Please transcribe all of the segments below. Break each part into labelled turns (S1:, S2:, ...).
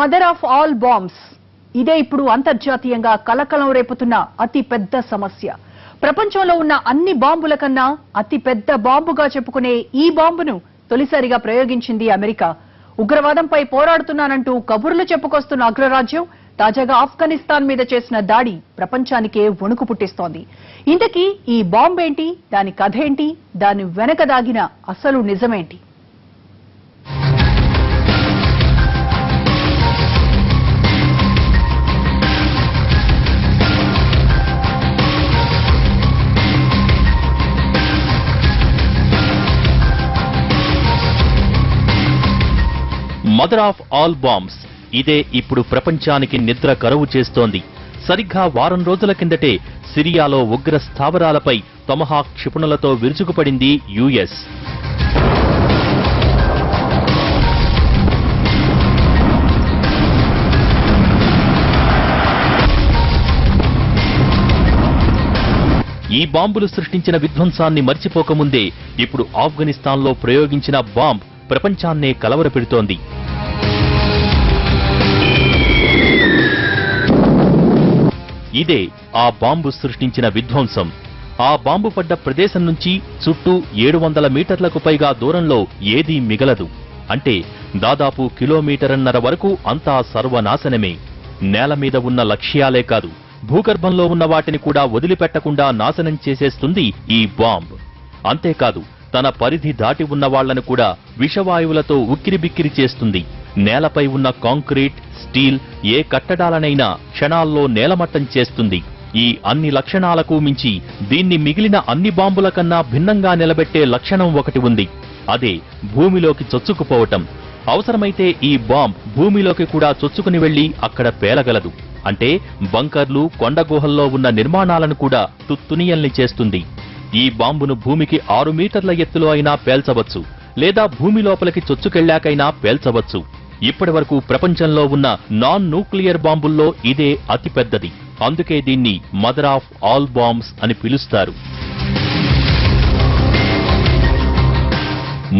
S1: Mother of all bombs. ఇదే ఇప్పుడు అంతర్జాతీయంగా కలకలం రేపుతున్న అతి పెద్ద సమస్య. ప్రపంచంలో ఉన్న అన్ని బాంబుల కన్నా అతి పెద్ద బాంబుగా చెప్పుకునే ఈ బాంబును తొలిసారిగా ప్రయోగించింది అమెరికా. ఉగ్రవాదంపై పోరాడుతున్నానంటూ కబుర్లు చెప్పుకొస్తున్న అగ్రరాజ్యం తాజాగా ఆఫ్ఘనిస్తాన్ మీద చేసిన దాడి ప్రపంచానికే వణుకు పుట్టిస్తోంది. ఇంతకీ ఈ బాంబేంటి? దాని కథ ఏంటి? దాని వెనక దాగిన అసలు నిజమేంటి?
S2: మదర్ ఆఫ్ ఆల్ బాంబ్స్ ఇదే ఇప్పుడు ప్రపంచానికి నిద్ర కరువు చేస్తోంది. సరిగ్గా వారం రోజుల కిందటే సిరియాలో ఉగ్ర స్థావరాలపై తమహా క్షిపణులతో విరుచుకుపడింది యుఎస్. ఈ బాంబులు సృష్టించిన విధ్వంసాన్ని మర్చిపోకముందే ఇప్పుడు ఆఫ్ఘనిస్తాన్లో ప్రయోగించిన బాంబ్ ప్రపంచాన్నే కలవరపెడుతోంది. ఇదే ఆ బాంబు సృష్టించిన విధ్వంసం. ఆ బాంబు పడ్డ ప్రదేశం నుంచి చుట్టూ ఏడు వందల మీటర్లకు పైగా దూరంలో ఏదీ మిగలదు. అంటే దాదాపు కిలోమీటరన్నర వరకు అంతా సర్వనాశనమే. నేల మీద ఉన్న లక్ష్యాలే కాదు భూగర్భంలో ఉన్న వాటిని కూడా వదిలిపెట్టకుండా నాశనం చేసేస్తుంది ఈ బాంబ్. అంతేకాదు తన పరిధి దాటి ఉన్న వాళ్ళను కూడా విషవాయువులతో ఉక్కిరిబిక్కిరి చేస్తుంది. నేలపై ఉన్న కాంక్రీట్ స్టీల్ ఏ కట్టడాలనైనా క్షణాల్లో నేలమట్టం చేస్తుంది. ఈ అన్ని లక్షణాలకు మించి దీన్ని మిగిలిన అన్ని బాంబుల కన్నా భిన్నంగా నిలబెట్టే లక్షణం ఒకటి ఉంది. అదే భూమిలోకి చొచ్చుకుపోవటం. అవసరమైతే ఈ బాంబ్ భూమిలోకి కూడా చొచ్చుకుని వెళ్ళి అక్కడ పేలగలదు. అంటే బంకర్లు కొండ గుహల్లో ఉన్న నిర్మాణాలను కూడా తుత్తునియల్ని చేస్తుంది. ఈ బాంబును భూమికి ఆరు మీటర్ల ఎత్తులో అయినా పేల్చవచ్చు. లేదా భూమి లోపలికి చొచ్చుకెళ్ళాకైనా పేల్చవచ్చు. ఇప్పటి వరకు ప్రపంచంలో ఉన్న నాన్ న్యూక్లియర్ బాంబుల్లో ఇదే అతిపెద్దది. అందుకే దీన్ని మదర్ ఆఫ్ ఆల్ బాంబ్స్ అని పిలుస్తారు.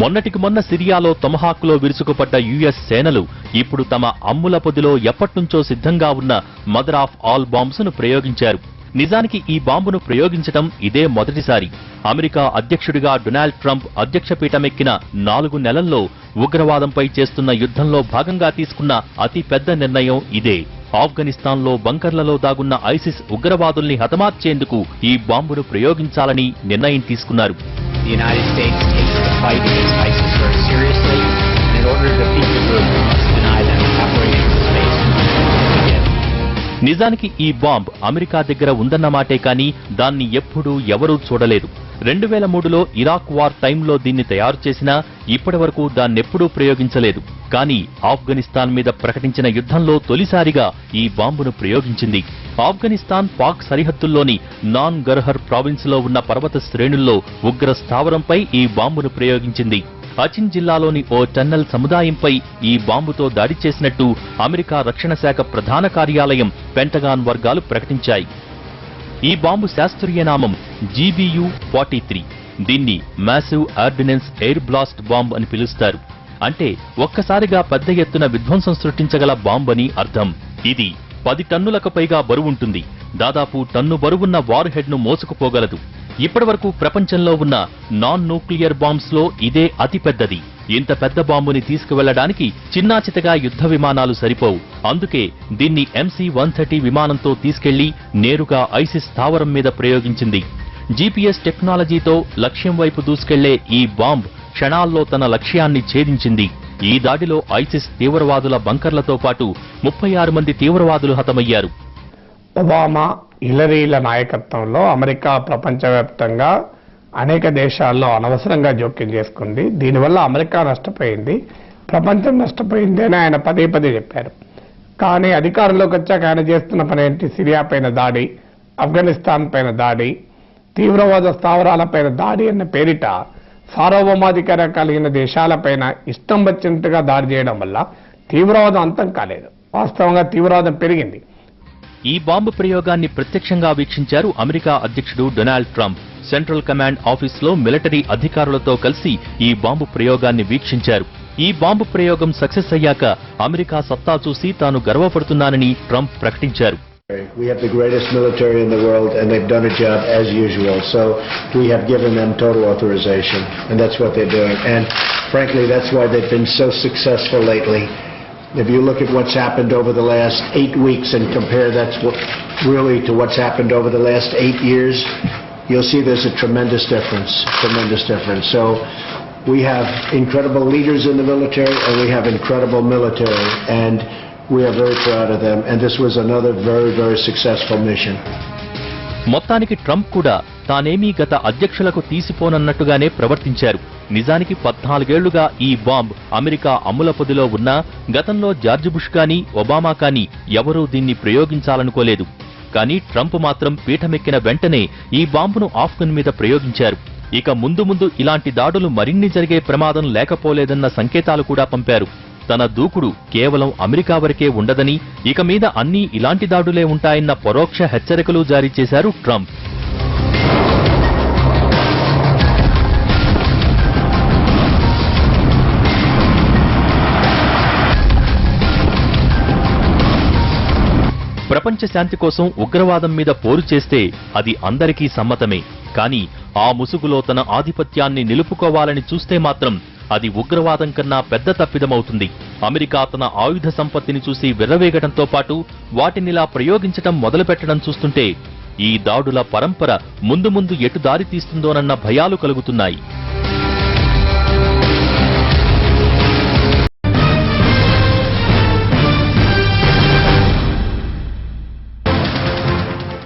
S2: మొన్నటికి మొన్న సిరియాలో తొమహాక్లో విరుచుకుపడ్డ యుఎస్ సేనలు ఇప్పుడు తమ అమ్ముల పొదిలో ఎప్పట్నుంచో సిద్ధంగా ఉన్న మదర్ ఆఫ్ ఆల్ బాంబ్స్ను ప్రయోగించారు. నిజానికి ఈ బాంబును ప్రయోగించడం ఇదే మొదటిసారి. అమెరికా అధ్యక్షుడిగా డొనాల్డ్ ట్రంప్ అధ్యక్ష పీఠమెక్కిన నాలుగు నెలల్లో ఉగ్రవాదంపై చేస్తున్న యుద్ధంలో భాగంగా తీసుకున్న అతి పెద్ద నిర్ణయం ఇదే. ఆఫ్ఘనిస్తాన్లో బంకర్లలో దాగున్న ఐసిస్ ఉగ్రవాదుల్ని హతమార్చేందుకు ఈ బాంబును ప్రయోగించాలని నిర్ణయం తీసుకున్నారు.
S3: In order to defeat the group, we must deny them.
S2: నిజానికి ఈ బాంబ్ అమెరికా దగ్గర ఉందన్నమాటే కానీ దాన్ని ఎప్పుడూ ఎవరూ చూడలేదు. రెండు వేల మూడులో ఇరాక్ వార్ టైంలో దీన్ని తయారు చేసినా ఇప్పటి వరకు దాన్నెప్పుడూ ప్రయోగించలేదు. కానీ ఆఫ్ఘనిస్తాన్ మీద ప్రకటించిన యుద్ధంలో తొలిసారిగా ఈ బాంబును ప్రయోగించింది. ఆఫ్ఘనిస్తాన్ పాక్ సరిహద్దుల్లోని నాన్ గర్హర్ ప్రావిన్స్లో ఉన్న పర్వత శ్రేణుల్లో ఉగ్ర స్థావరంపై ఈ బాంబును ప్రయోగించింది. అచిన్ జిల్లాలోని ఓ టన్నల్ సముదాయంపై ఈ బాంబుతో దాడి చేసినట్టు అమెరికా రక్షణ శాఖ ప్రధాన కార్యాలయం పెంటగాన్ వర్గాలు ప్రకటించాయి. ఈ బాంబు శాస్త్రీయ నామం జీబీయు ఫార్టీ త్రీ. దీన్ని massive ordnance air blast bomb అని పిలుస్తారు. అంటే ఒక్కసారిగా పెద్ద ఎత్తున విధ్వంసం సృష్టించగల బాంబ్ అని అర్థం. ఇది పది టన్నులకు పైగా బరువుంటుంది దాదాపు టన్ను బరువున్న వార్ హెడ్ను మోసుకుపోగలదు. ఇప్పటివరకు ప్రపంచంలో ఉన్న నాన్ న్యూక్లియర్ బాంబ్స్లో ఇదే అతిపెద్దది. ఇంత పెద్ద బాంబుని తీసుకువెళ్ళడానికి చిన్నాచితగా యుద్ధ విమానాలు సరిపోవు. అందుకే దీన్ని ఎంసీ వన్ థర్టీ విమానంతో తీసుకెళ్ళి నేరుగా ఐసిస్ స్థావరం మీద ప్రయోగించింది. జీపీఎస్ టెక్నాలజీతో లక్ష్యం వైపు దూసుకెళ్ళే ఈ బాంబ్ క్షణాల్లో తన లక్ష్యాన్ని ఛేదించింది. ఈ దాడిలో ఐసిస్ తీవ్రవాదుల బంకర్లతో పాటు ముప్పై ఆరు మంది తీవ్రవాదులు హతమయ్యారు.
S4: ఒబామా హిలరీల నాయకత్వంలో అమెరికా ప్రపంచవ్యాప్తంగా అనేక దేశాల్లో అనవసరంగా జోక్యం చేసుకుంది. దీనివల్ల అమెరికా నష్టపోయింది. ప్రపంచం నష్టపోయింది అని ఆయన పదే పదే చెప్పారు. కానీ అధికారంలోకి వచ్చాక ఆయన చేస్తున్న పని ఏంటి? సిరియా పైన దాడి ఆఫ్ఘనిస్తాన్ పైన దాడి తీవ్రవాద స్థావరాలపైన దాడి అన్న పేరిట సార్వభౌమాధికారం కలిగిన దేశాలపైన ఇష్టం వచ్చినట్టుగా దాడి చేయడం వల్ల తీవ్రవాదం అంతం కాలేదు. వాస్తవంగా తీవ్రవాదం పెరిగింది.
S2: ఈ బాంబు ప్రయోగాన్ని ప్రత్యక్షంగా వీక్షించారు అమెరికా అధ్యక్షుడు డొనాల్డ్ ట్రంప్ సెంట్రల్ కమాండ్ ఆఫీస్లో మిలిటరీ అధికారులతో కలిసి ఈ బాంబు ప్రయోగాన్ని వీక్షించారు ఈ బాంబు ప్రయోగం సక్సెస్ అయ్యాక అమెరికా సత్తా చూసి తాను గర్వపడుతున్నానని ట్రంప్ ప్రకటించారు
S5: We have the greatest military in the world, and they've done a job as usual. So we have given them total authorization, and that's what they're doing. And frankly, that's why they've been so successful lately. If you look at what's happened over the last eight weeks and compare that's what, really to what's happened over the last eight years, you'll see there's a tremendous difference, tremendous difference. So we have incredible leaders in the military, and we have incredible military, and we are very proud of them. And this was another very, very successful mission.
S2: మొత్తానికి Trump కూడా తానేమీ గత అధ్యక్షులకు తీసిపోనన్నట్టుగానే ప్రవర్తించారు. నిజానికి పద్నాలుగేళ్ళుగా ఈ bomb America అమ్ముల పొదిలో ఉన్నా గతంలో జార్జ్ బుష్ కానీ ఒబామా కానీ ఎవరూ దీన్ని ప్రయోగించాలనుకోలేదు. కానీ ట్రంప్ మాత్రం పీఠమెక్కిన వెంటనే ఈ బాంబును ఆఫ్ఘన్ మీద ప్రయోగించారు. ఇక ముందు ముందు ఇలాంటి దాడులు మరిన్ని జరిగే ప్రమాదం లేకపోలేదన్న సంకేతాలు కూడా పంపారు. తన దూకుడు కేవలం అమెరికా వరకే ఉండదని ఇక మీద అన్నీ ఇలాంటి దాడులే ఉంటాయన్న పరోక్ష హెచ్చరికలు జారీ చేశారు ట్రంప్. ప్రపంచ శాంతి కోసం ఉగ్రవాదం మీద పోరు చేస్తే అది అందరికీ సమ్మతమే. కానీ ఆ ముసుగులో తన ఆధిపత్యాన్ని నిలుపుకోవాలని చూస్తే మాత్రం అది ఉగ్రవాదం కన్నా పెద్ద తప్పిదమవుతుంది. అమెరికా తన ఆయుధ సంపత్తిని చూసి విర్రవేగడంతో పాటు వాటినిలా ప్రయోగించటం మొదలుపెట్టడం చూస్తుంటే ఈ దాడుల పరంపర ముందు ముందు ఎటు దారి తీస్తుందోనన్న భయాలు కలుగుతున్నాయి.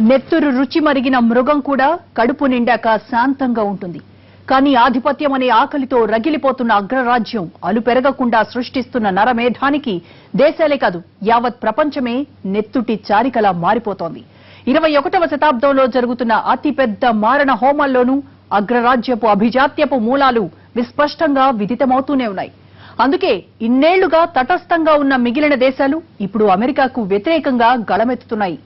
S1: నెత్తురు రుచి మరిగిన మృగం కూడా కడుపు నిండాక శాంతంగా ఉంటుంది. కానీ ఆధిపత్యం అనే ఆకలితో రగిలిపోతున్న అగ్రరాజ్యం అలు పెరగకుండా సృష్టిస్తున్న నరమేధానికి దేశాలే కాదు యావత్ ప్రపంచమే నెత్తుటి చారికలా మారిపోతోంది. ఇరవై ఒకటవ శతాబ్దంలో జరుగుతున్న అతిపెద్ద మారణ హోమాల్లోనూ అగ్రరాజ్యపు అభిజాత్యపు మూలాలు విస్పష్టంగా విదితమవుతూనే ఉన్నాయి. అందుకే ఇన్నేళ్ళుగా తటస్థంగా ఉన్న మిగిలిన దేశాలు ఇప్పుడు అమెరికాకు వ్యతిరేకంగా గళమెత్తుతున్నాయి.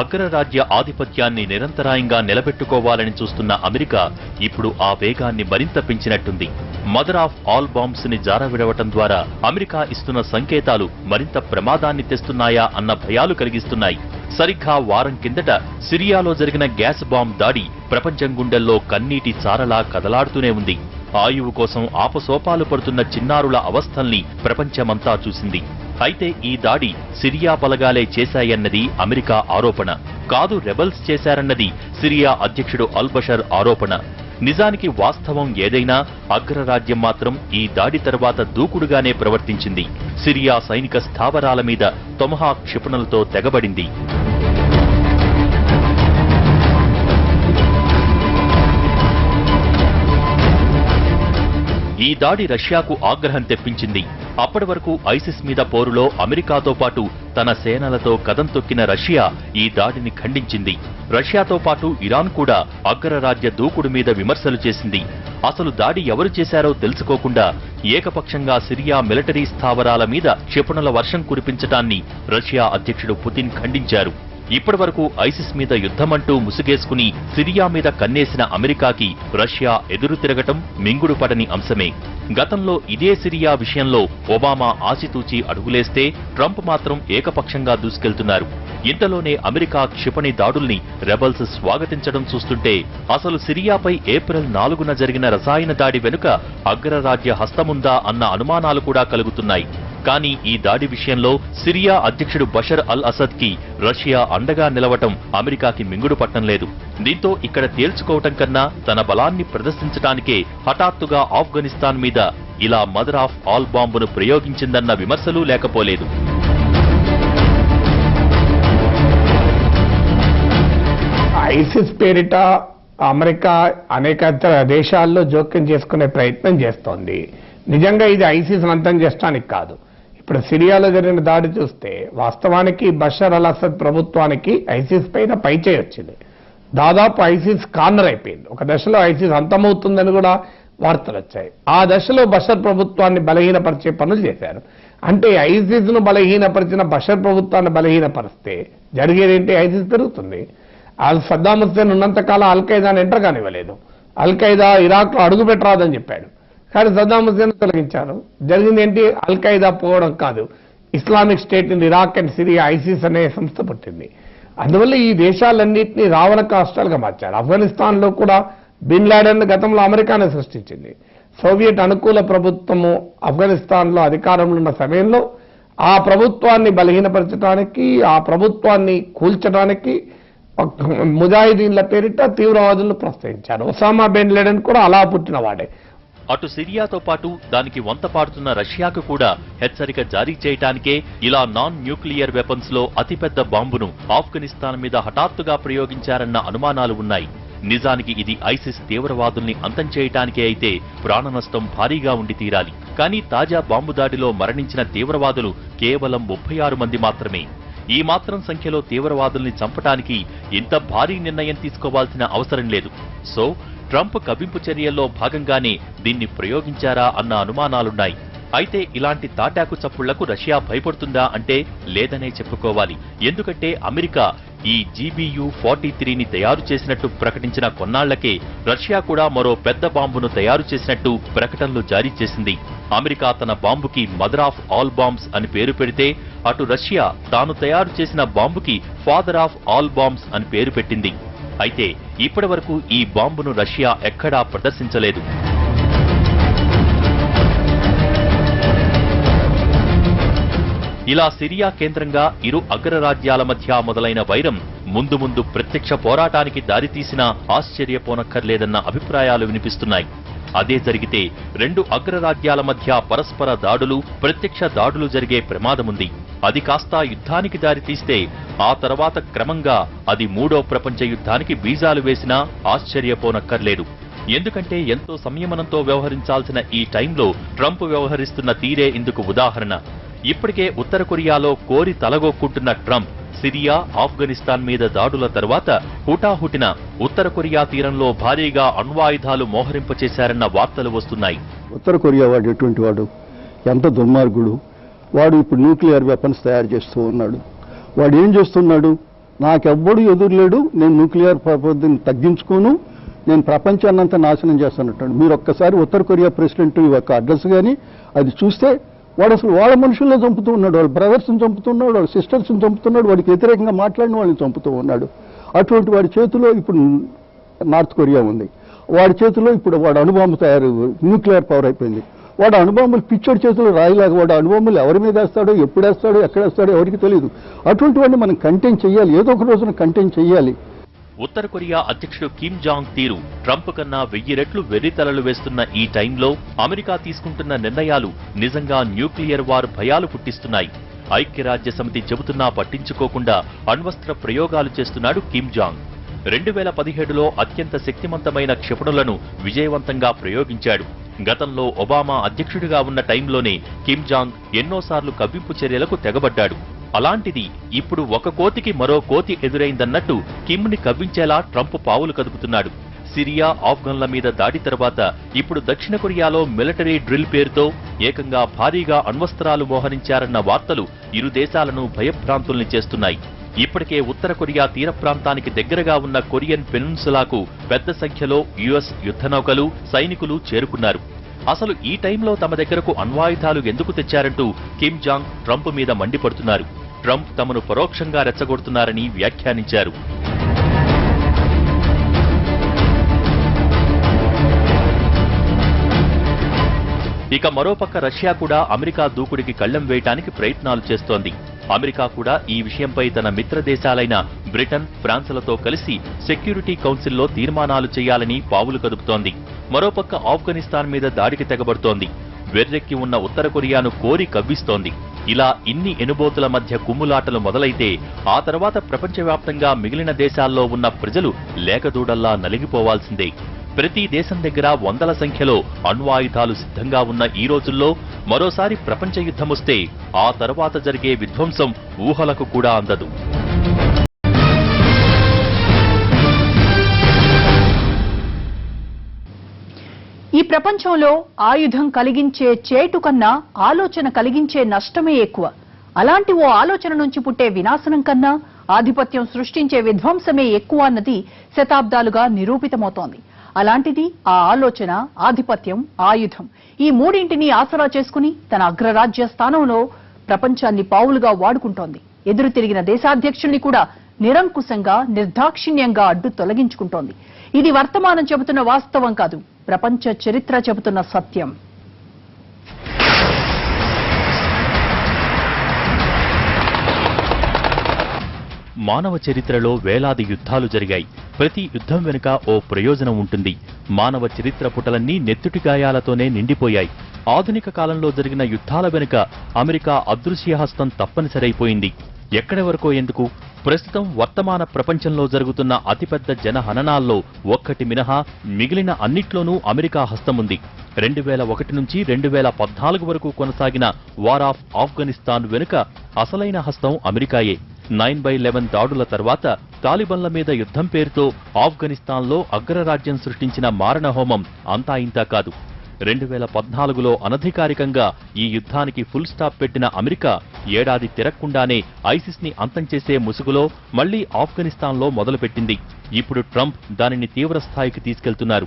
S2: అగ్రరాజ్య ఆధిపత్యాన్ని నిరంతరాయంగా నిలబెట్టుకోవాలని చూస్తున్న అమెరికా ఇప్పుడు ఆ వేగాన్ని మరింత పెంచినట్టుంది. మదర్ ఆఫ్ ఆల్ బాంబ్స్ని జారవిడవటం ద్వారా అమెరికా ఇస్తున్న సంకేతాలు మరింత ప్రమాదాన్ని తెస్తున్నాయా అన్న భయాలు కలిగిస్తున్నాయి. సరిగ్గా వారం కిందట సిరియాలో జరిగిన గ్యాస్ బాంబ్ దాడి ప్రపంచం గుండెల్లో కన్నీటి చారలా కదలాడుతూనే ఉంది. ఆయువు కోసం ఆపసోపాలు పడుతున్న చిన్నారుల అవస్థల్ని ప్రపంచమంతా చూసింది. అయితే ఈ దాడి సిరియా బలగాలే చేశాయన్నది అమెరికా ఆరోపణ. కాదు రెబల్స్ చేశారన్నది సిరియా అధ్యక్షుడు అల్బషర్ ఆరోపణ. నిజానికి వాస్తవం ఏదైనా అగ్రరాజ్యం మాత్రం ఈ దాడి తర్వాత దూకుడుగానే ప్రవర్తించింది. సిరియా సైనిక స్థావరాల మీద తొమహా క్షిపణులతో తెగబడింది. ఈ దాడి రష్యాకు ఆగ్రహం తెప్పించింది. అప్పటి వరకు ఐసిస్ మీద పోరులో అమెరికాతో పాటు తన సేనలతో కదం తొక్కిన రష్యా ఈ దాడిని ఖండించింది. రష్యాతో పాటు ఇరాన్ కూడా అగ్రరాజ్య దూకుడు మీద విమర్శలు చేసింది. అసలు దాడి ఎవరు చేశారో తెలుసుకోకుండా ఏకపక్షంగా సిరియా మిలిటరీ స్థావరాల మీద క్షిపణుల వర్షం కురిపించటాన్ని రష్యా అధ్యక్షుడు పుతిన్ ఖండించారు. ఇప్పటి వరకు ఐసిస్ మీద యుద్ధమంటూ ముసుగేసుకుని సిరియా మీద కన్నేసిన అమెరికాకి రష్యా ఎదురు తిరగటం మింగుడు పడని అంశమే. గతంలో ఇదే సిరియా విషయంలో ఒబామా ఆచితూచి అడుగులేస్తే ట్రంప్ మాత్రం ఏకపక్షంగా దూసుకెళ్తున్నారు. ఇంతలోనే అమెరికా క్షిపణి దాడుల్ని రెబల్స్ స్వాగతించడం చూస్తుంటే అసలు సిరియాపై ఏప్రిల్ నాలుగున జరిగిన రసాయన దాడి వెనుక అగ్రరాజ్య హస్తముందా అన్న అనుమానాలు కూడా కలుగుతున్నాయి. కానీ ఈ దాడి విషయంలో సిరియా అధ్యక్షుడు బషర్ అల్ అసద్కి రష్యా అండగా నిలవటం అమెరికాకి మింగుడు పట్టం లేదు. దీంతో ఇక్కడ తేల్చుకోవటం కన్నా తన బలాన్ని ప్రదర్శించడానికే హఠాత్తుగా ఆఫ్ఘనిస్తాన్ మీద ఇలా మదర్ ఆఫ్ ఆల్ బాంబును ప్రయోగించిందన్న విమర్శలు లేకపోలేదు.
S4: ఐసిస్ పేరిట అమెరికా అనేక ఇతర దేశాల్లో జోక్యం చేసుకునే ప్రయత్నం చేస్తోంది. నిజంగా ఇది ఐసిస్ అంతం చేస్తానికి కాదు. ఇప్పుడు సిరియాలో జరిగిన దాడి చూస్తే వాస్తవానికి బషర్ అల్ అసద్ ప్రభుత్వానికి ఐసిస్ పైన పైచేయి వచ్చింది. దాదాపు ఐసిస్ కార్నర్ అయిపోయింది. ఒక దశలో ఐసిస్ అంతమవుతుందని కూడా వార్తలు వచ్చాయి. ఆ దశలో బషర్ ప్రభుత్వాన్ని బలహీనపరిచే పనులు చేశారు. అంటే ఐసిస్ను బలహీనపరిచిన బషర్ ప్రభుత్వాన్ని బలహీనపరిస్తే జరిగేది ఏంటి ఐసిస్ పెరుగుతుంది. వాళ్ళు సద్దాం హుస్సేన్ ఉన్నంతకాలం అల్ ఖైదాని ఎంటర్ కానివ్వలేదు. అల్ ఖైదా ఇరాక్లో అడుగు పెట్టరాదని చెప్పాడు. కానీ సద్దాం హుసేన్ తొలగించారు. జరిగింది ఏంటి? అల్ ఖైదా పోవడం కాదు. Islamic State in Iraq and Syria ISIS అనే సంస్థ పుట్టింది. అందువల్ల ఈ దేశాలన్నింటినీ రావణ కాష్టాలుగా మార్చారు. ఆఫ్ఘనిస్తాన్లో కూడా బిన్ లాడెన్ గతంలో అమెరికానే సృష్టించింది. సోవియట్ అనుకూల ప్రభుత్వము ఆఫ్ఘనిస్తాన్లో అధికారంలో ఉన్న సమయంలో ఆ ప్రభుత్వాన్ని బలహీనపరచడానికి ఆ ప్రభుత్వాన్ని కూల్చడానికి ముజాహిదీన్ల పేరిట తీవ్రవాదులను ప్రోత్సహించారు. ఒసామా బిన్ లాడెన్ కూడా అలా పుట్టినవాడే.
S2: అటు సిరియాతో పాటు దానికి వంత పాడుతున్న రష్యాకు కూడా హెచ్చరిక జారీ చేయటానికే ఇలా నాన్ న్యూక్లియర్ వెపన్స్లో అతిపెద్ద బాంబును ఆఫ్ఘనిస్తాన్ మీద హఠాత్తుగా ప్రయోగించారన్న అనుమానాలు ఉన్నాయి. నిజానికి ఇది ఐసిస్ తీవ్రవాదుల్ని అంతం చేయటానికే అయితే ప్రాణనష్టం భారీగా ఉండి తీరాలి. కానీ తాజా బాంబు దాడిలో మరణించిన తీవ్రవాదులు కేవలం ముప్పై ఆరు మంది మాత్రమే. ఈ మాత్రం సంఖ్యలో తీవ్రవాదుల్ని చంపటానికి ఇంత భారీ నిర్ణయం తీసుకోవాల్సిన అవసరం లేదు. సో ట్రంప్ కవింపు చర్యల్లో భాగంగానే దీన్ని ప్రయోగించారా అన్న అనుమానాలున్నాయి. అయితే ఇలాంటి తాటాకు చప్పుళ్ళకు రష్యా భయపడుతుందా అంటే లేదనే చెప్పుకోవాలి. ఎందుకంటే అమెరికా ఈ జీబీయు ఫార్టీ త్రీని తయారు చేసినట్టు ప్రకటించిన కొన్నాళ్ళకే రష్యా కూడా మరో పెద్ద బాంబును తయారు చేసినట్టు ప్రకటనలు జారీ చేసింది. అమెరికా తన బాంబుకి మదర్ ఆఫ్ ఆల్ బాంబ్స్ అని పేరు పెడితే అటు రష్యా తాను తయారు చేసిన బాంబుకి ఫాదర్ ఆఫ్ ఆల్ బాంబ్స్ అని పేరు పెట్టింది. అయితే ఇప్పటి వరకు ఈ బాంబును రష్యా ఎక్కడా ప్రదర్శించలేదు. ఇలా సిరియా కేంద్రంగా ఇరు అగ్రరాజ్యాల మధ్య మొదలైన వైరం ముందు ముందు ప్రత్యక్ష పోరాటానికి దారితీసినా ఆశ్చర్యపోనక్కర్లేదన్న అభిప్రాయాలు వినిపిస్తున్నాయి. అదే జరిగితే రెండు అగ్రరాజ్యాల మధ్య పరస్పర దాడులు ప్రత్యక్ష దాడులు జరిగే ప్రమాదముంది. అది కాస్త యుద్ధానికి దారితీస్తే ఆ తర్వాత క్రమంగా అది మూడో ప్రపంచ యుద్ధానికి బీజాలు వేసినా ఆశ్చర్యపోనక్కర్లేదు. ఎందుకంటే ఎంతో సంయమనంతో వ్యవహరించాల్సిన ఈ టైంలో ట్రంప్ వ్యవహరిస్తున్న తీరే ఇందుకు ఉదాహరణ. ఇప్పటికే ఉత్తర కొరియాలో కోరి తలగొక్కుంటున్న ట్రంప్ సిరియా ఆఫ్ఘనిస్తాన్ మీద దాడుల తర్వాత హుటాహుటిన ఉత్తర కొరియా తీరంలో భారీగా అణ్వాయుధాలు మోహరింపచేశారన్న వార్తలు వస్తున్నాయి.
S6: ఉత్తర కొరియా వాడు ఎటువంటి వాడు? ఎంత దుర్మార్గుడు? వాడు ఇప్పుడు న్యూక్లియర్ వెపన్స్ తయారు చేస్తూ ఉన్నాడు. వాడు ఏం చేస్తున్నాడు? నాకెవ్వడు ఎదురులేడు నేను న్యూక్లియర్ పద్ధతిని తగ్గించుకోను నేను ప్రపంచాన్నంతా నాశనం చేస్తానంటాడు మీరు ఒక్కసారి ఉత్తర కొరియా ప్రెసిడెంట్ యొక్క అడ్రస్ కానీ అది చూస్తే వాడు అసలు వాళ్ళ మనుషుల్లో చంపుతూ ఉన్నాడు వాళ్ళ బ్రదర్స్ని చంపుతున్నాడు వాళ్ళ సిస్టర్స్ని చంపుతున్నాడు వాడికి వ్యతిరేకంగా మాట్లాడిన వాళ్ళని చంపుతూ ఉన్నాడు. అటువంటి వాడి చేతిలో ఇప్పుడు నార్త్ కొరియా ఉంది. వాడి చేతిలో ఇప్పుడు వాడు అణుబాంబు తయారు న్యూక్లియర్ పవర్ అయిపోయింది. వాడు అణుబాంబులు పిచ్చోడి చేతులు రాయిలాగా వాడు అణుబాంబులు ఎవరి మీద వేస్తాడో ఎప్పుడు వేస్తాడో ఎక్కడ వేస్తాడో ఎవరికి తెలియదు అటువంటి వాడిని మనం కంటెంట్ చేయాలి. ఏదో ఒక రోజున కంటెంట్ చేయాలి.
S2: ఉత్తర కొరియా అధ్యక్షుడు కిమ్ జాంగ్ తీరు ట్రంప్ కన్నా వెయ్యి రెట్లు వెర్రితలలు వేస్తున్న ఈ టైంలో అమెరికా తీసుకుంటున్న నిర్ణయాలు నిజంగా న్యూక్లియర్ వార్ భయాలు పుట్టిస్తున్నాయి. ఐక్యరాజ్య సమితి చెబుతున్నా పట్టించుకోకుండా అణ్వస్త్ర ప్రయోగాలు చేస్తున్నాడు కిమ్ జాంగ్. రెండు వేల పదిహేడులో అత్యంత శక్తివంతమైన క్షిపణులను విజయవంతంగా ప్రయోగించాడు. గతంలో ఒబామా అధ్యక్షుడిగా ఉన్న టైంలోనే కిమ్ జాంగ్ ఎన్నోసార్లు కవ్వింపు చర్యలకు తెగబడ్డాడు. అలాంటిది ఇప్పుడు ఒక కోతికి మరో కోతి ఎదురైందన్నట్టు కిమ్ని కవ్వించేలా ట్రంప్ పావులు కదుపుతున్నాడు. సిరియా ఆఫ్ఘన్ల మీద దాడి తర్వాత ఇప్పుడు దక్షిణ కొరియాలో మిలిటరీ డ్రిల్ పేరుతో ఏకంగా భారీగా అణ్వస్త్రాలు మోహరించారన్న వార్తలు ఇరు దేశాలను భయభ్రాంతుల్ని చేస్తున్నాయి. ఇప్పటికే ఉత్తర కొరియా తీర ప్రాంతానికి దగ్గరగా ఉన్న కొరియన్ పెనున్సులాకు పెద్ద సంఖ్యలో యుఎస్ యుద్ధనౌకలు సైనికులు చేరుకున్నారు. అసలు ఈ టైంలో తమ దగ్గరకు అణ్వాయుధాలు ఎందుకు తెచ్చారంటూ కిమ్ జాంగ్ ట్రంప్ మీద మండిపడుతున్నారు. ట్రంప్ తమను పరోక్షంగా రెచ్చగొడుతున్నారని వ్యాఖ్యానించారు. ఇక మరోపక్క రష్యా కూడా అమెరికా దూకుడికి కళ్ళెం వేయటానికి ప్రయత్నాలు చేస్తోంది. అమెరికా కూడా ఈ విషయంపై తన మిత్ర దేశాలైన బ్రిటన్ ఫ్రాన్స్లతో కలిసి సెక్యూరిటీ కౌన్సిల్లో తీర్మానాలు చేయాలని పావులు కదుపుతోంది. మరోపక్క ఆఫ్ఘనిస్తాన్ మీద దాడికి తెగబడుతోంది. వెర్రెక్కి ఉన్న ఉత్తర కొరియాను కోరి కవ్విస్తోంది. ఇలా ఇన్ని ఎనుబోతుల మధ్య కుమ్ములాటలు మొదలైతే ఆ తర్వాత ప్రపంచవ్యాప్తంగా మిగిలిన దేశాల్లో ఉన్న ప్రజలు లేకదూడల్లా నలిగిపోవాల్సిందే. ప్రతి దేశం దగ్గర వందల సంఖ్యలో అణ్వాయుధాలు సిద్ధంగా ఉన్న ఈ రోజుల్లో మరోసారి ప్రపంచ యుద్ధమొస్తే ఆ తర్వాత జరిగే విధ్వంసం ఊహలకు కూడా అందదు.
S1: ఈ ప్రపంచంలో ఆయుధం కలిగించే చేటు కన్నా ఆలోచన కలిగించే నష్టమే ఎక్కువ. అలాంటి ఓ ఆలోచన నుంచి పుట్టే వినాశనం కన్నా ఆధిపత్యం సృష్టించే విధ్వంసమే ఎక్కువ అన్నది శతాబ్దాలుగా నిరూపితమవుతోంది. అలాంటిది ఆ ఆలోచన ఆధిపత్యం ఆయుధం. ఈ మూడింటిని ఆసరా చేసుకుని తన అగ్రరాజ్య స్థానంలో ప్రపంచాన్ని పావులుగా వాడుకుంటోంది. ఎదురు తిరిగిన దేశాధ్యక్షుల్ని కూడా నిరంకుశంగా నిర్దాక్షిణ్యంగా అడ్డు తొలగించుకుంటోంది. ఇది వర్తమానం చెబుతున్న వాస్తవం కాదు ప్రపంచ చరిత్ర చెబుతున్న సత్యం.
S2: మానవ చరిత్రలో వేలాది యుద్ధాలు జరిగాయి. ప్రతి యుద్ధం వెనుక ఓ ప్రయోజనం ఉంటుంది. మానవ చరిత్ర పుటలన్నీ నెత్తుటి గాయాలతోనే నిండిపోయాయి. ఆధునిక కాలంలో జరిగిన యుద్ధాల వెనుక అమెరికా అదృశ్య హస్తం తప్పనిసరైపోయింది. ఎక్కడి వరకో ఎందుకు? ప్రస్తుతం వర్తమాన ప్రపంచంలో జరుగుతున్న అతిపెద్ద జనహననాల్లో ఒక్కటి మినహా మిగిలిన అన్నిట్లోనూ అమెరికా హస్తముంది రెండు వేల ఒకటి నుంచి రెండు వేల పద్నాలుగు వరకు కొనసాగిన వార్ ఆఫ్ ఆఫ్ఘనిస్తాన్ వెనుక అసలైన హస్తం అమెరికాయే. నైన్ బై లెవెన్ దాడుల తర్వాత తాలిబన్ల మీద యుద్ధం పేరుతో ఆఫ్ఘనిస్తాన్లో అగ్రరాజ్యం సృష్టించిన మారణహోమం అంతా ఇంతా కాదు. రెండు వేల పద్నాలుగులో అనధికారికంగా ఈ యుద్ధానికి ఫుల్ స్టాప్ పెట్టిన అమెరికా ఏడాది తిరక్కుండానే ఐసిస్ని అంతం చేసే ముసుగులో మళ్ళీ ఆఫ్ఘనిస్తాన్లో మొదలుపెట్టింది. ఇప్పుడు ట్రంప్ దానిని తీవ్రస్థాయికి తీసుకెళ్తున్నారు.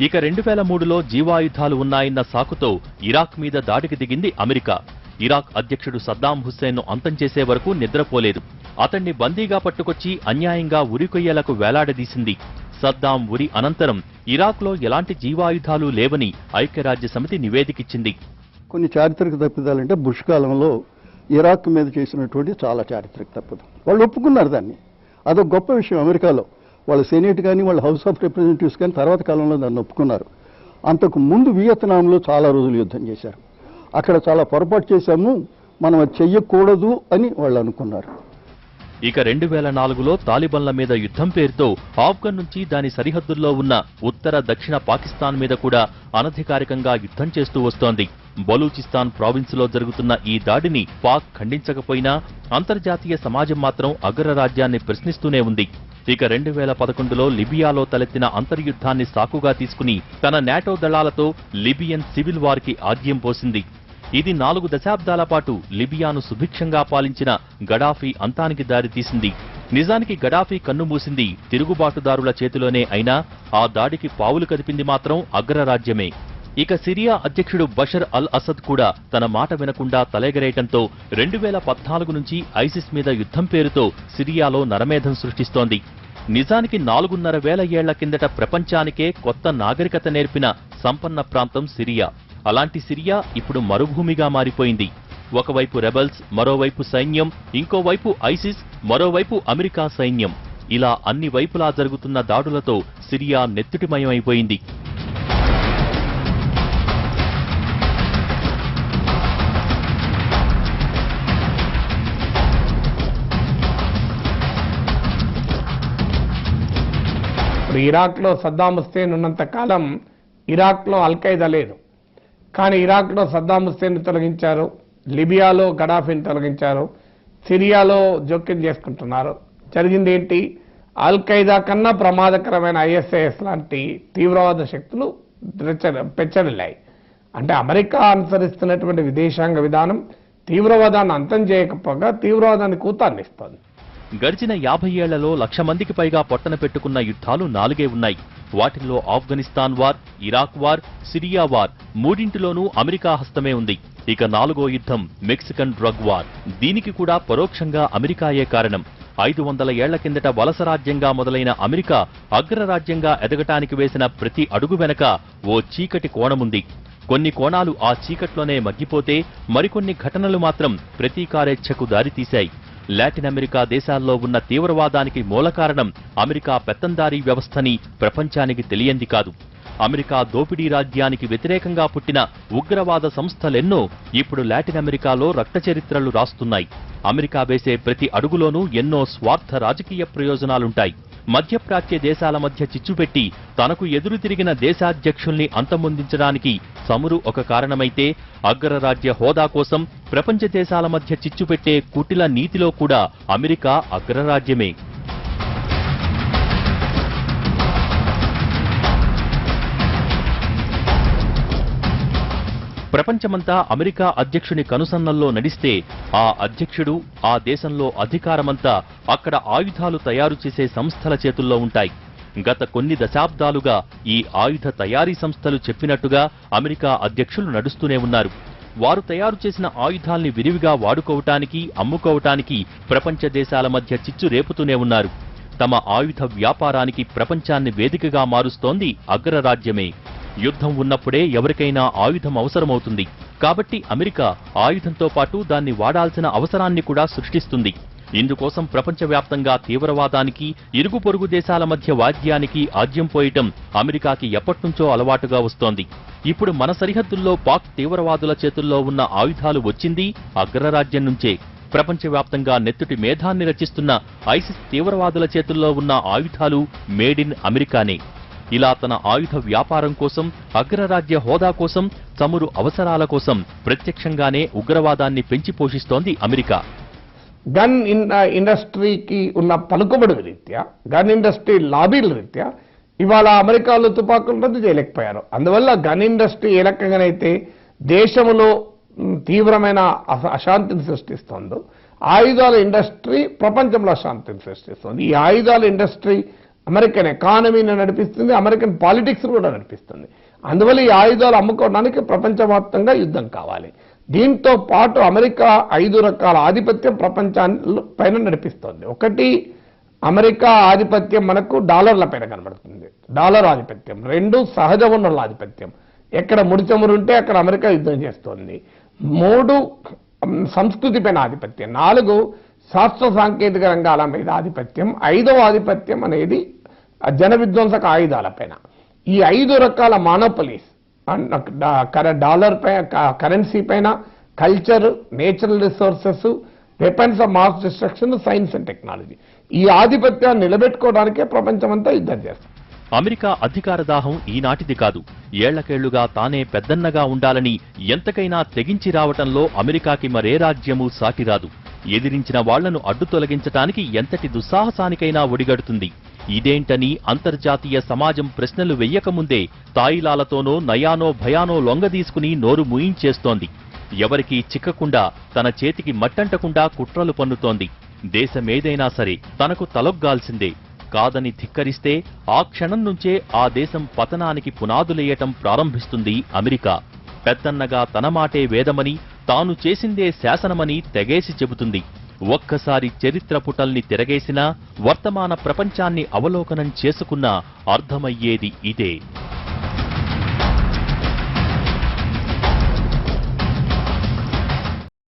S2: ఇక రెండు వేల మూడులో జీవాయుధాలు ఉన్నాయన్న సాకుతో ఇరాక్ మీద దాడికి దిగింది అమెరికా. ఇరాక్ అధ్యక్షుడు సద్దాం హుస్సేన్ను అంతం చేసే వరకు నిద్రపోలేదు. అతన్ని బందీగా పట్టుకొచ్చి అన్యాయంగా ఉరికొయ్యలకు వేలాడదీసింది. సద్దాం ఉరి అనంతరం ఇరాక్లో ఎలాంటి జీవాయుధాలు లేవని ఐక్యరాజ్య సమితి నివేదికిచ్చింది.
S6: కొన్ని చారిత్రక తప్పిదాలంటే బుష్ కాలంలో ఇరాక్ మీద చేసినటువంటి చాలా చారిత్రక తప్పిదం. వాళ్ళు ఒప్పుకున్నారు దాన్ని. అదొక గొప్ప విషయం అమెరికాలో. వాళ్ళ సెనేట్ కానీ వాళ్ళ హౌస్ ఆఫ్ రిప్రజెంటేటివ్స్ కానీ తర్వాత కాలంలో దాన్ని ఒప్పుకున్నారు. అంతకు ముందు వియత్నాంలో చాలా రోజులు యుద్ధం చేశారు. అక్కడ చాలా పొరపాటు చేశాము మనం అది చెయ్యకూడదు అని వాళ్ళు అనుకున్నారు.
S2: ఇక రెండు వేల నాలుగులో తాలిబన్ల మీద యుద్ధం పేరుతో ఆఫ్ఘన్ నుంచి దాని సరిహద్దుల్లో ఉన్న ఉత్తర దక్షిణ పాకిస్తాన్ మీద కూడా అనధికారికంగా యుద్ధం చేస్తూ వస్తోంది. బలూచిస్తాన్ ప్రావిన్సులో జరుగుతున్న ఈ దాడిని పాక్ ఖండించకపోయినా అంతర్జాతీయ సమాజం మాత్రం అగ్రరాజ్యాన్ని ప్రశ్నిస్తూనే ఉంది. ఇక రెండు వేల పదకొండులో లిబియాలో తలెత్తిన అంతర్యుద్ధాన్ని సాకుగా తీసుకుని తన నాటో దళాలతో లిబియన్ సివిల్ వార్కి ఆద్యం పోసింది. ఇది నాలుగు దశాబ్దాల పాటు లిబియాను సుభిక్షంగా పాలించిన గడాఫీ అంతానికి దారితీసింది నిజానికి గడాఫీ కన్నుమూసింది తిరుగుబాటుదారుల చేతిలోనే అయినా ఆ దాడికి పావులు కదిపింది మాత్రం అగ్రరాజ్యమే. ఇక సిరియా అధ్యక్షుడు బషర్ అల్ అసద్ కూడా తన మాట వినకుండా తలెగరేయటంతో రెండు వేల పద్నాలుగు నుంచి ఐసిస్ మీద యుద్ధం పేరుతో సిరియాలో నరమేధం సృష్టిస్తోంది. నిజానికి నాలుగున్నర వేల ఏళ్ళ కిందట ప్రపంచానికే కొత్త నాగరికత నేర్పిన సంపన్న ప్రాంతం సిరియా. అలాంటి సిరియా ఇప్పుడు మరుభూమిగా మారిపోయింది. ఒకవైపు రెబల్స్ మరోవైపు సైన్యం ఇంకోవైపు ఐసిస్ మరోవైపు అమెరికా సైన్యం. ఇలా అన్ని వైపులా జరుగుతున్న దాడులతో సిరియా నెత్తుటిమయమైపోయింది.
S4: ఇప్పుడు ఇరాక్లో సద్దాం హుస్సేన్ ఉన్నంత కాలం ఇరాక్లో అల్ఖైదా లేదు. కానీ ఇరాక్లో సద్దాం హుస్సేన్ తొలగించారు లిబియాలో గడాఫీని తొలగించారు సిరియాలో జోక్యం చేసుకుంటున్నారు. జరిగింది ఏంటి? అల్ ఖైదా కన్నా ప్రమాదకరమైన ఐఎస్ఐఎస్ లాంటి తీవ్రవాద శక్తులు పెచ్చరిల్లాయి అంటే అమెరికా అనుసరిస్తున్నటువంటి విదేశాంగ విధానం తీవ్రవాదాన్ని అంతం చేయకపోగా తీవ్రవాదాన్ని కూతాన్నిస్తోంది
S2: గడిచిన యాభై ఏళ్ళలో లక్ష మందికి పైగా పొట్టన పెట్టుకున్న యుద్ధాలు నాలుగే ఉన్నాయి. వాటిల్లో Afghanistan war Iraq war Syria war మూడింటిలోనూ America హస్తమే ఉంది. ఇక నాలుగో యుద్ధం మెక్సికన్ డ్రగ్ వార్. దీనికి కూడా పరోక్షంగా అమెరికాయే కారణం. ఐదు వందల ఏళ్ళ కిందట వలస రాజ్యంగా మొదలైన అమెరికా అగ్రరాజ్యంగా ఎదగటానికి వేసిన ప్రతి అడుగు వెనక ఓ చీకటి కోణముంది. కొన్ని కోణాలు ఆ చీకట్లోనే మగ్గిపోతే మరికొన్ని ఘటనలు మాత్రం ప్రతీకారేచ్ఛకు దారితీశాయి. లాటిన్ అమెరికా దేశాల్లో ఉన్న తీవ్రవాదానికి మూలకారణం అమెరికా పెత్తందారీ వ్యవస్థని ప్రపంచానికి తెలియంది కాదు. అమెరికా దోపిడీ రాజ్యానికి వ్యతిరేకంగా పుట్టిన ఉగ్రవాద సంస్థలెన్నో ఇప్పుడు లాటిన్ అమెరికాలో రక్త చరిత్రలు రాస్తున్నాయి. అమెరికా వేసే ప్రతి అడుగులోనూ ఎన్నో స్వార్థ రాజకీయ ప్రయోజనాలుంటాయి. మధ్యప్రాచ్య దేశాల మధ్య చిచ్చుపెట్టి తనకు ఎదురు తిరిగిన దేశాధ్యక్షుల్ని అంతమొందించడానికి చమురు ఒక కారణమైతే అగ్రరాజ్య హోదా కోసం ప్రపంచ దేశాల మధ్య చిచ్చుపెట్టే కుటిల నీతిలో కూడా అమెరికా అగ్రరాజ్యమే. ప్రపంచమంతా అమెరికా అధ్యక్షుని కనుసన్నల్లో నడిస్తే ఆ అధ్యక్షుడు ఆ దేశంలో అధికారమంతా అక్కడ ఆయుధాలు తయారు చేసే సంస్థల చేతుల్లో ఉంటాయి. గత కొన్ని దశాబ్దాలుగా ఈ ఆయుధ తయారీ సంస్థలు చెప్పినట్టుగా అమెరికా అధ్యక్షులు నడుస్తూనే ఉన్నారు. వారు తయారు చేసిన ఆయుధాల్ని విరివిగా వాడుకోవటానికి అమ్ముకోవటానికి ప్రపంచ దేశాల మధ్య చిచ్చు రేపుతూనే ఉన్నారు. తమ ఆయుధ వ్యాపారానికి ప్రపంచాన్ని వేదికగా మారుస్తోంది అగ్రరాజ్యమే. యుద్ధం ఉన్నప్పుడే ఎవరికైనా ఆయుధం అవసరమవుతుంది. కాబట్టి అమెరికా ఆయుధంతో పాటు దాన్ని వాడాల్సిన అవసరాన్ని కూడా సృష్టిస్తుంది. ఇందుకోసం ప్రపంచవ్యాప్తంగా తీవ్రవాదానికి ఇరుగు పొరుగు దేశాల మధ్య వాద్యానికి ఆజ్యం పోయటం అమెరికాకి ఎప్పట్నుంచో అలవాటుగా వస్తోంది. ఇప్పుడు మన సరిహద్దుల్లో పాక్ తీవ్రవాదుల చేతుల్లో ఉన్న ఆయుధాలు వచ్చింది అగ్రరాజ్యం నుంచే. ప్రపంచవ్యాప్తంగా నెత్తుటి మేధాన్ని రచిస్తున్న ఐసిస్ తీవ్రవాదుల చేతుల్లో ఉన్న ఆయుధాలు మేడ్ ఇన్ అమెరికానే. ఇలా తన ఆయుధ వ్యాపారం కోసం అగ్రరాజ్య హోదా కోసం చమురు అవసరాల కోసం ప్రత్యక్షంగానే ఉగ్రవాదాన్ని పెంచి పోషిస్తోంది అమెరికా.
S4: గన్ ఇన్ ఇండస్ట్రీకి ఉన్న పలుకుబడి రీత్యా గన్ ఇండస్ట్రీ లాబీల రీత్యా ఇవాళ అమెరికాలో తుపాకులు రద్దు చేయలేకపోయారు. అందువల్ల గన్ ఇండస్ట్రీ ఏ రకంగానైతే దేశంలో తీవ్రమైన అశాంతిని సృష్టిస్తుందో ఆయుధాల ఇండస్ట్రీ ప్రపంచంలో అశాంతిని సృష్టిస్తుంది. ఈ ఆయుధాల ఇండస్ట్రీ అమెరికన్ ఎకానమీని నడిపిస్తుంది అమెరికన్ పాలిటిక్స్ కూడా నడిపిస్తుంది. అందువల్ల ఈ ఆయుధాలు అమ్ముకోవడానికి ప్రపంచవ్యాప్తంగా యుద్ధం కావాలి. దీంతో పాటు అమెరికా ఐదు రకాల ఆధిపత్యం ప్రపంచాన్ని పైన నడిపిస్తోంది. ఒకటి అమెరికా ఆధిపత్యం మనకు డాలర్ల పైన కనబడుతుంది. డాలర్ ఆధిపత్యం. రెండు సహజ వనరుల ఆధిపత్యం. ఎక్కడ ముడిచమురుంటే అక్కడ అమెరికా యుద్ధం చేస్తోంది. మూడు సంస్కృతి పైన ఆధిపత్యం. నాలుగు శాస్త్ర సాంకేతిక రంగాల మీద ఆధిపత్యం. ఐదవ ఆధిపత్యం అనేది జన విధ్వంసక ఆయుధాల పైన. ఈ ఐదు రకాల మానోపలీస్ డాలర్ పై కరెన్సీ పైన culture natural resources weapons of mass destruction science and technology ఈ ఆధిపత్యాన్ని నిలబెట్టుకోవడానికే ప్రపంచమంతా యుద్ధం చేస్తుంది.
S2: అమెరికా అధికార దాహం ఈనాటిది కాదు. ఏళ్ళకేళ్ళుగా తానే పెద్దన్నగా ఉండాలని ఎంతకైనా తెగించి రావటంలో అమెరికాకి మరే రాజ్యమూ సాటిరాదు ఎదిరించిన వాళ్ళను అడ్డు తొలగించటానికి ఎంతటి దుస్సాహసానికైనా ఒడిగడుతుంది. ఇదేంటని అంతర్జాతీయ సమాజం ప్రశ్నలు వెయ్యకముందే తాయిలాలతోనో నయానో భయానో లొంగదీసుకుని నోరు ముయించేస్తోంది. ఎవరికీ చిక్కకుండా తన చేతికి మట్టంటకుండా కుట్రలు పన్నుతోంది. దేశమేదైనా సరే తనకు తలొగ్గాల్సిందే. కాదని ధిక్కరిస్తే ఆ క్షణం నుంచే ఆ దేశం పతనానికి పునాదులేయటం ప్రారంభిస్తుంది అమెరికా. పెద్దన్నగా తన మాటే వేదమని తాను చేసిందే శాసనమని తెగేసి చెబుతుంది. ఒక్కసారి చరిత్ర పుటల్ని తిరగేసినా వర్తమాన ప్రపంచాన్ని అవలోకనం చేసుకున్నా అర్థమయ్యేది ఇదే.